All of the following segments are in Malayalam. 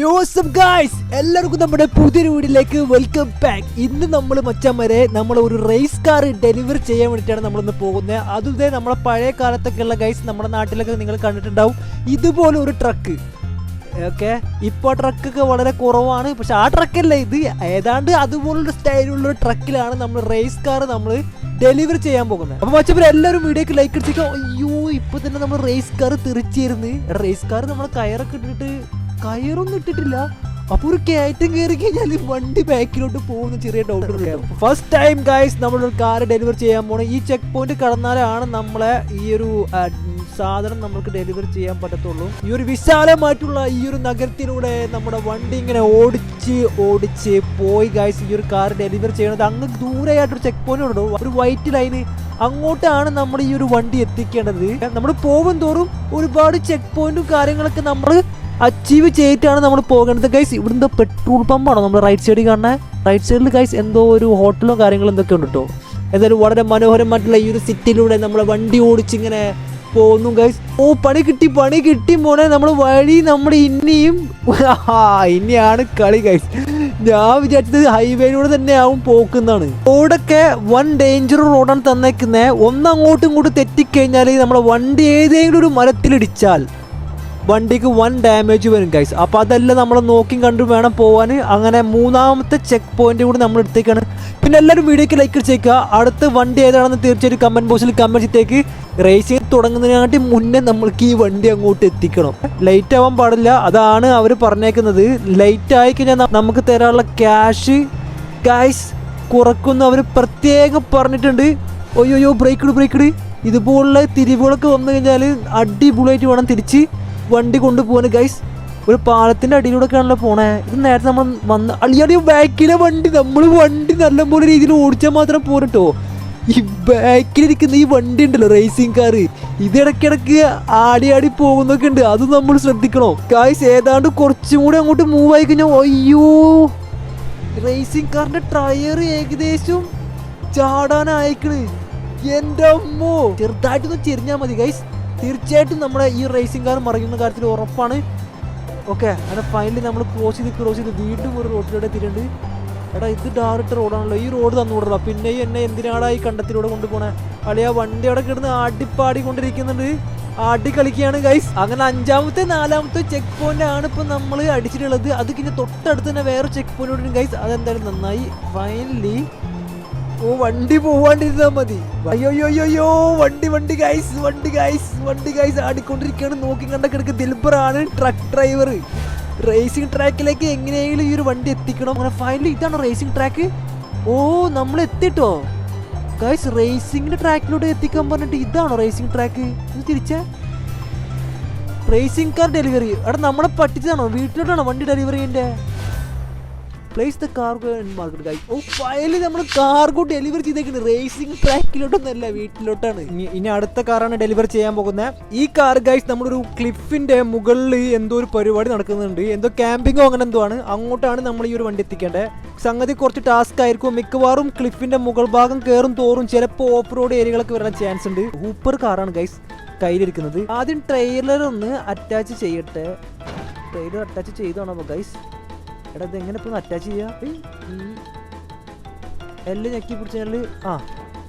യോസം ഗായ്സ് എല്ലാവർക്കും നമ്മുടെ പുതിയൊരു വീടിലേക്ക് വെൽക്കം ബാക്ക് ഇന്ന് നമ്മൾ മച്ചന്മാരെ നമ്മൾ ഒരു റേസ് കാർ ഡെലിവറി ചെയ്യാൻ വേണ്ടിയിട്ടാണ് നമ്മളിന്ന് പോകുന്നത്. അതുതേ നമ്മളെ പഴയ കാലത്തൊക്കെയുള്ള ഗൈസ് നമ്മുടെ നാട്ടിലൊക്കെ നിങ്ങൾ കണ്ടിട്ടുണ്ടാവും. ഇതുപോലെ ഒരു ട്രക്ക് ഓക്കെ ഇപ്പോൾ ട്രക്കൊക്കെ വളരെ കുറവാണ്. പക്ഷെ ആ ട്രക്കല്ല ഇത്. ഏതാണ്ട് അതുപോലുള്ള സ്റ്റൈലുള്ള ഒരു ട്രക്കിലാണ് നമ്മൾ റേസ് കാർ നമ്മൾ ഡെലിവറി ചെയ്യാൻ പോകുന്നത്. അപ്പോൾ മച്ചപ്പോ എല്ലാവരും വീഡിയോക്ക് ലൈക്ക് അടിച്ചിട്ട് അയ്യോ ഇപ്പോൾ തന്നെ നമ്മൾ റേസ് കാർ തിരിച്ചിരുന്ന് റേസ് കാർ നമ്മൾ കയറൊക്കെ ഇട്ടിട്ട് കയറൊന്നും ഇട്ടിട്ടില്ല. അപ്പൊ ഒരു കയറ്റം കയറി കഴിഞ്ഞാൽ വണ്ടി ബാക്കിലോട്ട് പോകുന്ന ചെറിയ ഡൗട്ട് ഫസ്റ്റ് ടൈം ഗൈസ് ഒരു കാർ ഡെലിവർ ചെയ്യാൻ പോണേ ഈ ചെക്ക് പോയിന്റ് കടന്നാലാണ് നമ്മളെ ഈ ഒരു സാധനം നമുക്ക് ഡെലിവർ ചെയ്യാൻ പറ്റത്തുള്ളൂ. ഈ ഒരു വിശാലമായിട്ടുള്ള ഈ ഒരു നഗരത്തിലൂടെ നമ്മുടെ വണ്ടി ഇങ്ങനെ ഓടിച്ച് ഓടിച്ച് പോയി ഗൈസ് ഈ ഒരു കാർ ഡെലിവർ ചെയ്യണത് അങ്ങ് ദൂരെയായിട്ടൊരു ചെക്ക് പോയിന്റ് ഉണ്ടോ? ഒരു വൈറ്റ് ലൈന് അങ്ങോട്ടാണ് നമ്മൾ ഈ ഒരു വണ്ടി എത്തിക്കേണ്ടത്. നമ്മൾ പോകും തോറും ഒരുപാട് ചെക്ക് പോയിന്റും കാര്യങ്ങളൊക്കെ നമ്മൾ അച്ചീവ് ചെയ്തിട്ടാണ് നമ്മൾ പോകേണ്ടത്. ഗൈസ് ഇവിടുന്ന് പെട്രോൾ പമ്പാണോ നമ്മൾ റൈറ്റ് സൈഡിൽ കാണുന്നത് റൈറ്റ് സൈഡിൽ ഗൈസ് എന്തോ ഒരു ഹോട്ടലോ കാര്യങ്ങളോ എന്തൊക്കെ ഉണ്ട് കേട്ടോ എന്തായാലും വളരെ മനോഹരമായിട്ടുള്ള ഈ ഒരു സിറ്റിയിലൂടെ നമ്മൾ വണ്ടി ഓടിച്ചിങ്ങനെ പോകുന്നു ഗൈസ് ഓ പണി കിട്ടി പണി കിട്ടി മോനെ. നമ്മൾ വഴി നമ്മൾ ഇനിയും ഇനിയാണ് കളി ഗൈസ് ഞാൻ വിചാരിച്ചത് ഹൈവേയിലൂടെ തന്നെ ആവും പോക്കുന്നതാണ് റോഡൊക്കെ വൺ ഡേഞ്ചർ റോഡാണ് തന്നേക്കുന്നത് ഒന്നങ്ങോട്ടും ഇങ്ങോട്ടും തെറ്റിക്കഴിഞ്ഞാൽ നമ്മളെ വണ്ടി ഏതെങ്കിലും ഒരു മരത്തിലിടിച്ചാൽ വണ്ടിക്ക് വൺ ഡാമേജ് വരും ഗൈസ് അപ്പോൾ അതെല്ലാം നമ്മൾ നോക്കി കണ്ടു വേണം പോകാൻ അങ്ങനെ മൂന്നാമത്തെ ചെക്ക് പോയിന്റ് കൂടി നമ്മൾ എടുത്തേക്കാണ്. പിന്നെ എല്ലാവരും വീഡിയോക്ക് ലൈക്ക് അടിച്ചേക്കുക അടുത്ത വണ്ടി ഏതാണെന്ന് തീർച്ചയായിട്ടും കമന്റ് ബോക്സിൽ കമന്റ് ചെയ്തേക്ക്. റേസിംഗ് തുടങ്ങുന്നതിനാട്ടി മുന്നേ നമ്മൾക്ക് ഈ വണ്ടി അങ്ങോട്ട് എത്തിക്കണം. ലൈറ്റ് ആവാൻ പാടില്ല. അതാണ് അവർ പറഞ്ഞേക്കുന്നത്. ലൈറ്റ് ആയി കഴിഞ്ഞാൽ നമുക്ക് തരാനുള്ള ക്യാഷ് ഗൈസ് കുറക്കുന്ന അവർ പ്രത്യേകം പറഞ്ഞിട്ടുണ്ട്. ഒയ്യോയ്യോ ബ്രേക്ക് ബ്രേക്കിട് ബ്രേക്ക് ഇട്. ഇതുപോലുള്ള തിരിവുകളൊക്കെ വന്നു കഴിഞ്ഞാൽ അടിപൊളിയായിട്ട് വേണം തിരിച്ച്. വണ്ടി കൊണ്ടുപോകാൻ ഗൈസ് ഒരു പാലത്തിന്റെ അടിയിലൂടെ ആണല്ലോ പോണേ. ഇത് നേരത്തെ നമ്മൾ വന്ന അളിയാടി ബാക്കിലെ വണ്ടി നമ്മൾ വണ്ടി നല്ലപോലെ രീതിയിൽ ഓടിച്ചാൽ മാത്രം പോരട്ടോ ഈ ബാക്കിലിരിക്കുന്ന ഈ വണ്ടി ഉണ്ടല്ലോ റേസിംഗ് കാർ ഇതിടക്കിടക്ക് ആടി ആടി പോകുന്നൊക്കെ ഉണ്ട്. അത് നമ്മൾ ശ്രദ്ധിക്കണോ. ഗൈസ് ഏതാണ്ട് കുറച്ചും കൂടി അങ്ങോട്ട് മൂവ് ആയി കഴിഞ്ഞാൽ അയ്യോ. റേസിംഗ് കാറിന്റെ ടയർ ഏകദേശം ചാടാനായിക്കണ്. എന്റെ അമ്മോ. ചെറുതായിട്ടൊന്ന് ചെരിഞ്ഞാൽ മതി ഗൈസ് തീർച്ചയായിട്ടും നമ്മുടെ ഈ റേസിംഗ് കാർ മറിയുന്ന കാര്യത്തിൽ ഉറപ്പാണ്. ഓക്കെ അങ്ങനെ ഫൈനലി നമ്മൾ ക്രോസ് ചെയ്ത് ക്രോസ് ചെയ്ത് വീണ്ടും ഒരു റോഡിലൂടെ എത്തിയിട്ടുണ്ട്. എടാ ഇത് ഡയറക്റ്റ് റോഡാണല്ലോ ഈ റോഡ് തന്നുവിടണം പിന്നെ എന്നെ എന്തിനാടാ ഈ കണ്ടത്തിലൂടെ കൊണ്ടുപോണേ? അളിയാ വണ്ടി അവിടെ കിടന്ന് ആടിപ്പാടി കൊണ്ടിരിക്കുന്നുണ്ട് ആടി കളിക്കുകയാണ് ഗൈസ് അങ്ങനെ അഞ്ചാമത്തെ നാലാമത്തെ ചെക്ക് പോയിന്റ് ആണ് ഇപ്പൊ നമ്മൾ അടിച്ചിട്ടുള്ളത്. അത് പിന്നെ തൊട്ടടുത്ത് തന്നെ വേറെ ചെക്ക് പോയിന്റ് ഗൈസ് അതെന്തായാലും നന്നായി. ഫൈനലി ഓ വണ്ടി പോവാണ്ടിരുന്നാ മതി. അയ്യോ അയ്യോ അയ്യോ അയ്യോ വണ്ടി വണ്ടി ഗൈസ് വണ്ടി ഗൈസ് വണ്ടി ഗൈസ് ആടിക്കൊണ്ടിരിക്കുകയാണ്. നോക്കി കണ്ട കിടക്ക് ദിൽബറാണ് ട്രക്ക് ഡ്രൈവർ റേസിംഗ് ട്രാക്കിലേക്ക് എങ്ങനെയെങ്കിലും ഈ ഒരു വണ്ടി എത്തിക്കണം. അങ്ങനെ ഫൈനലി ഇതാണ് റേസിംഗ് ട്രാക്ക് ഓ നമ്മൾ എത്തിട്ടോ? ഗൈസ് റേസിംഗിന്റെ ട്രാക്കിലൂടെ എത്തിക്കാൻ പറഞ്ഞിട്ട് ഇതാണോ റേസിംഗ് ട്രാക്ക് ഇത് തിരിച്ചേ. റേസിംഗ് കാർ ഡെലിവറി അവിടെ നമ്മളെ പറ്റിച്ചതാണോ? വീട്ടിലോട്ടാണോ വണ്ടി ഡെലിവറി ചെയ്യണ്ടേ? Place the cargo market guys ഓ ഫയലിൽ നമ്മൾ കാർഗോ ഡെലിവറി ചെയ്തേക്കുന്നത് റേസിംഗ് ട്രാക്കിലോട്ടൊന്നല്ല വീട്ടിലോട്ടാണ്. ഇനി അടുത്ത കാറാണ് ഡെലിവറി ചെയ്യാൻ പോകുന്നത്. ഈ കാർ ഗൈസ് നമ്മളൊരു ക്ലിഫിന്റെ മുകളിൽ എന്തോ ഒരു പരിപാടി നടക്കുന്നുണ്ട്. എന്തോ ക്യാമ്പിങ്ങോ അങ്ങനെ എന്തോ ആണ്. അങ്ങോട്ടാണ് നമ്മൾ ഈ ഒരു വണ്ടി എത്തിക്കേണ്ടത് സംഗതി കുറച്ച് ടാസ്ക് ആയിരിക്കും. മിക്കവാറും ക്ലിഫിന്റെ മുകൾ ഭാഗം കയറും തോറും ചിലപ്പോൾ ഓഫ് റോഡ് ഏരിയകളൊക്കെ വരാൻ ചാൻസ് ഉണ്ട്. സൂപ്പർ കാറാണ് ഗൈസ് കയ്യിലിരിക്കുന്നത്. ആദ്യം ട്രെയിലർ ഒന്ന് അറ്റാച്ച് ചെയ്യട്ടെ. ട്രെയിലർ അറ്റാച്ച് ചെയ്തോണോ ഗൈസ് എടാ ഇത് എങ്ങനെ ഇപ്പൊ അറ്റാച്ച് ചെയ്യാ? എല്ലാം ഞെക്കി പിടിച്ചാൽ ആ.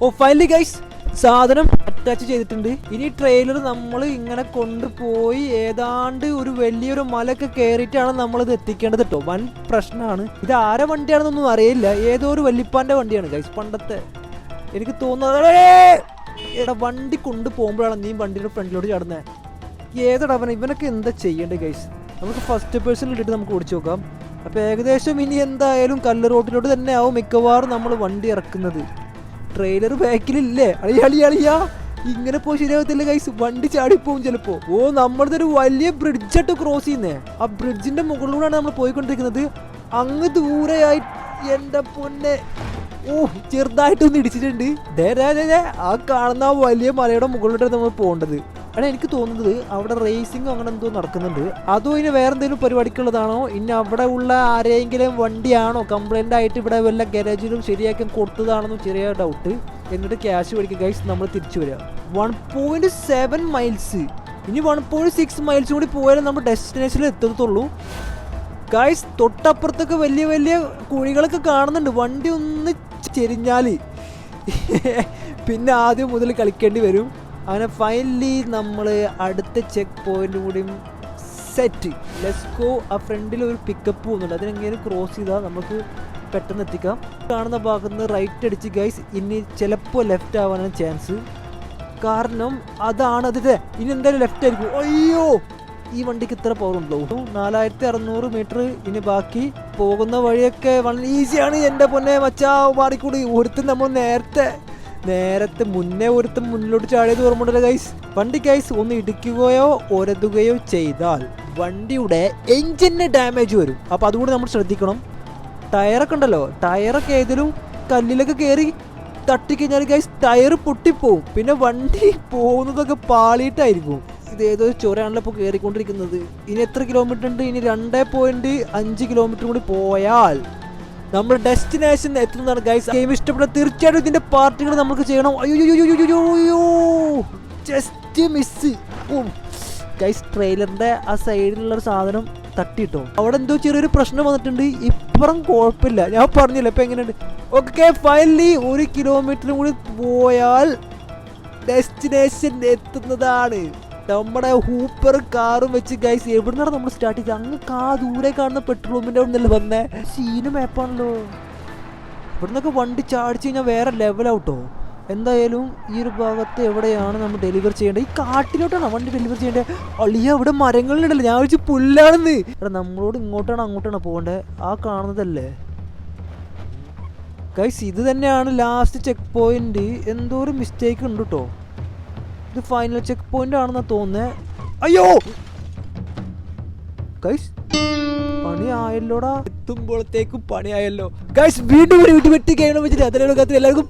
ഓ ഫൈനലി ഗൈസ് സാധനം അറ്റാച്ച് ചെയ്തിട്ടുണ്ട്. ഇനി ട്രെയിലർ നമ്മൾ ഇങ്ങനെ കൊണ്ടുപോയി ഏതാണ്ട് ഒരു വലിയൊരു മലയൊക്കെ കയറിയിട്ടാണ് നമ്മൾ ഇത് എത്തിക്കേണ്ടത് കേട്ടോ വൻ പ്രശ്നമാണ് ഇത് ആരെ വണ്ടിയാണെന്നൊന്നും അറിയില്ല. ഏതോ ഒരു വല്ലിപ്പാന്റെ വണ്ടിയാണ് ഗൈസ് പണ്ടത്തെ. എനിക്ക് തോന്നുന്നത്! എടാ വണ്ടി കൊണ്ടുപോകുമ്പോഴാണ് നീ വണ്ടിയുടെ ഫ്രണ്ടിലോട്ട് ചാടുന്നത് ഏതടാ അവൻ ഇവനൊക്കെ എന്താ ചെയ്യേണ്ടത് ഗൈസ് നമുക്ക് ഫസ്റ്റ് പേഴ്സണിൽ ഇട്ടിട്ട് നമുക്ക് ഓടിച്ചു നോക്കാം. അപ്പോൾ ഏകദേശം ഇനി എന്തായാലും കല്ല് റോട്ടിലോട്ട് തന്നെ ആവും മിക്കവാറും നമ്മൾ വണ്ടി ഇറക്കുന്നത്. ട്രെയിലർ ബാക്കിലില്ലേ? അളിയ അളിയ അളിയ. ഇങ്ങനെ പോയി ശരിയാകത്തില്ല കൈസ് വണ്ടി ചാടിപ്പോവും ചിലപ്പോ. ഓ നമ്മളത് ഒരു വലിയ ബ്രിഡ്ജായിട്ട് ക്രോസ് ചെയ്യുന്നേ. ആ ബ്രിഡ്ജിന്റെ മുകളിലൂടെയാണ് നമ്മൾ പോയിക്കൊണ്ടിരിക്കുന്നത്. അങ്ങ് ദൂരെയായി എന്റെ പൊന്നെ. ഓ ചെറുതായിട്ടൊന്ന് ഇടിച്ചിട്ടുണ്ട്. ദേ, ദേ, ദേ, ആ കാണുന്ന ആ വലിയ മലയുടെ മുകളിലോട്ടാണ് നമ്മൾ പോകേണ്ടത്. എടാ എനിക്ക് തോന്നുന്നത് അവിടെ റേസിംഗ് അങ്ങനെ എന്തോ നടക്കുന്നുണ്ട്. അതോ ഇനി വേറെ എന്തെങ്കിലും പരിപാടിക്കുള്ളതാണോ? ഇനി അവിടെ ഉള്ള ആരെങ്കിലും വണ്ടിയാണോ കംപ്ലൈന്റ് ആയിട്ട് ഇവിടെ വല്ല ഗാരേജിലും ശരിയാക്കി കൊടുത്തതാണെന്നും ചെറിയ ഡൗട്ട് എന്നിട്ട് ക്യാഷ് മേടിക്കുക ഗൈസ് നമ്മൾ തിരിച്ചു വരിക വൺ പോയിന്റ് സെവൻ മൈൽസ് ഇനി വൺ പോയിന്റ് സിക്സ് മൈൽസ് കൂടി പോയാലേ നമ്മൾ ഡെസ്റ്റിനേഷനിൽ എത്തത്തുള്ളൂ. ഗൈസ് തൊട്ടപ്പുറത്തൊക്കെ വലിയ വലിയ കുഴികളൊക്കെ കാണുന്നുണ്ട്. വണ്ടി ഒന്ന് ചെരിഞ്ഞാൽ പിന്നെ ആദ്യം മുതൽ കളിക്കേണ്ടി വരും. അങ്ങനെ ഫൈനലി നമ്മൾ അടുത്ത ചെക്ക് പോയിന്റ് കൂടിയും സെറ്റ് ലെസ്കോ ആ ഫ്രണ്ടിൽ ഒരു പിക്കപ്പ് പോകുന്നുണ്ട്. അതിനെങ്ങനെ ക്രോസ് ചെയ്താൽ നമുക്ക് പെട്ടെന്ന് എത്തിക്കാം. കാണുന്ന ഭാഗത്ത് നിന്ന് റൈറ്റ് അടിച്ച് ഗൈസ് ഇനി ചിലപ്പോൾ ലെഫ്റ്റ് ആവാനാണ് ചാൻസ് കാരണം അതാണ് അതിന്റെ ഇനി എന്തായാലും ലെഫ്റ്റ് ആയിരിക്കും. അയ്യോ! ഈ വണ്ടിക്ക് ഇത്ര പവർ ഉണ്ടോ? നാലായിരത്തി അറുന്നൂറ് മീറ്റർ ഇനി ബാക്കി. പോകുന്ന വഴിയൊക്കെ വളരെ ഈസിയാണ് എന്റെ പൊന്നെ മച്ചാ മാറിക്കൂടി. ഒരുത്തും നമ്മൾ നേരത്തെ നേരത്തെ മുന്നേ ഒരുത്തും മുന്നിലോട്ട് ചാടിയത് ഓർമ്മയുണ്ടല്ലോ ഗൈസ് വണ്ടി ഗൈസ് ഒന്ന് ഇടിക്കുകയോ ഒരതുകയോ ചെയ്താൽ വണ്ടിയുടെ എഞ്ചിന് ഡാമേജ് വരും. അപ്പോൾ അതുകൂടി നമ്മൾ ശ്രദ്ധിക്കണം. ടയറൊക്കെ ഉണ്ടല്ലോ ടയറൊക്കെ ഏതെങ്കിലും കല്ലിലൊക്കെ കയറി തട്ടിക്കഴിഞ്ഞാൽ ഗൈസ് ടയർ പൊട്ടിപ്പോവും. പിന്നെ വണ്ടി പോകുന്നതൊക്കെ പാളിയിട്ടായിരിക്കും. ഇത് ഏതോ ചൊരയാണല്ലോ ഇപ്പോൾ കയറിക്കൊണ്ടിരിക്കുന്നത് ഇനി എത്ര കിലോമീറ്റർ ഉണ്ട്? ഇനി രണ്ടേ പോയിന്റ് അഞ്ച് കിലോമീറ്റർ കൂടി പോയാൽ നമ്മൾ ഡെസ്റ്റിനേഷൻ എത്തുന്നതാണ് ഗൈസ് ഗെയിം ഇഷ്ടപ്പെട്ട തീർച്ചയായിട്ടും ഇതിന്റെ പാർട്ടികൾ നമുക്ക് ചെയ്യണം. അയ്യോ ജസ്റ്റ് മിസ് ഗൈസ് ട്രെയിലറിന്റെ ആ സൈഡിലുള്ള സാധനം തട്ടിട്ടോ? അവിടെ എന്തോ ചെറിയൊരു പ്രശ്നം വന്നിട്ടുണ്ട്. ഇപ്പുറം കുഴപ്പമില്ല. ഞാൻ പറഞ്ഞില്ല ഇപ്പൊ എങ്ങനെയുണ്ട്? ഓക്കെ ഫൈനലി ഒരു കിലോമീറ്റർ കൂടി പോയാൽ ഡെസ്റ്റിനേഷൻ എത്തുന്നതാണ്. നമ്മുടെ ഹൂപ്പർ കാറും വെച്ച് ഗൈസ് എവിടുന്നാണ് നമ്മൾ സ്റ്റാർട്ട് ചെയ്തത്? അങ്ങ് കാ ദൂരെ കാണുന്ന പെട്രോൾ പമ്പിന്റെ അവിടെ നിന്നല്ലേ വന്നേ സീന് മാപ്പാണല്ലോ ഇവിടുന്നൊക്കെ വണ്ടി ചാടിച്ചു കഴിഞ്ഞാൽ വേറെ ലെവലാവട്ടോ എന്തായാലും ഈ ഒരു ഭാഗത്ത് എവിടെയാണ് നമ്മൾ ഡെലിവർ ചെയ്യേണ്ടത്? ഈ കാട്ടിലോട്ടാണ് വണ്ടി ഡെലിവർ ചെയ്യേണ്ടത്? അളിയ അവിടെ മരങ്ങളിലുണ്ടല്ലോ. ഞാൻ വിളിച്ച് പുല്ലാണെന്ന്. എടാ നമ്മളോട് ഇങ്ങോട്ടാണ് അങ്ങോട്ടാണ് പോകേണ്ടത് ആ കാണുന്നതല്ലേ. ഗൈസ് ഇത് തന്നെയാണ് ലാസ്റ്റ് ചെക്ക് പോയിന്റ് എന്തോ ഒരു മിസ്റ്റേക്ക് ഉണ്ട് കേട്ടോ ഇത് ഫൈനൽ ചെക്ക് പോയിന്റ് ആണെന്ന് തോന്നുന്നത് അയ്യോ! പണിയായല്ലോടാ എത്തുമ്പോഴത്തേക്കും പണിയായല്ലോ വീണ്ടും ഒരു വീട്ടിൽ വെട്ടി കഴിയണം വെച്ചിട്ട് അതിലുള്ള എല്ലാവർക്കും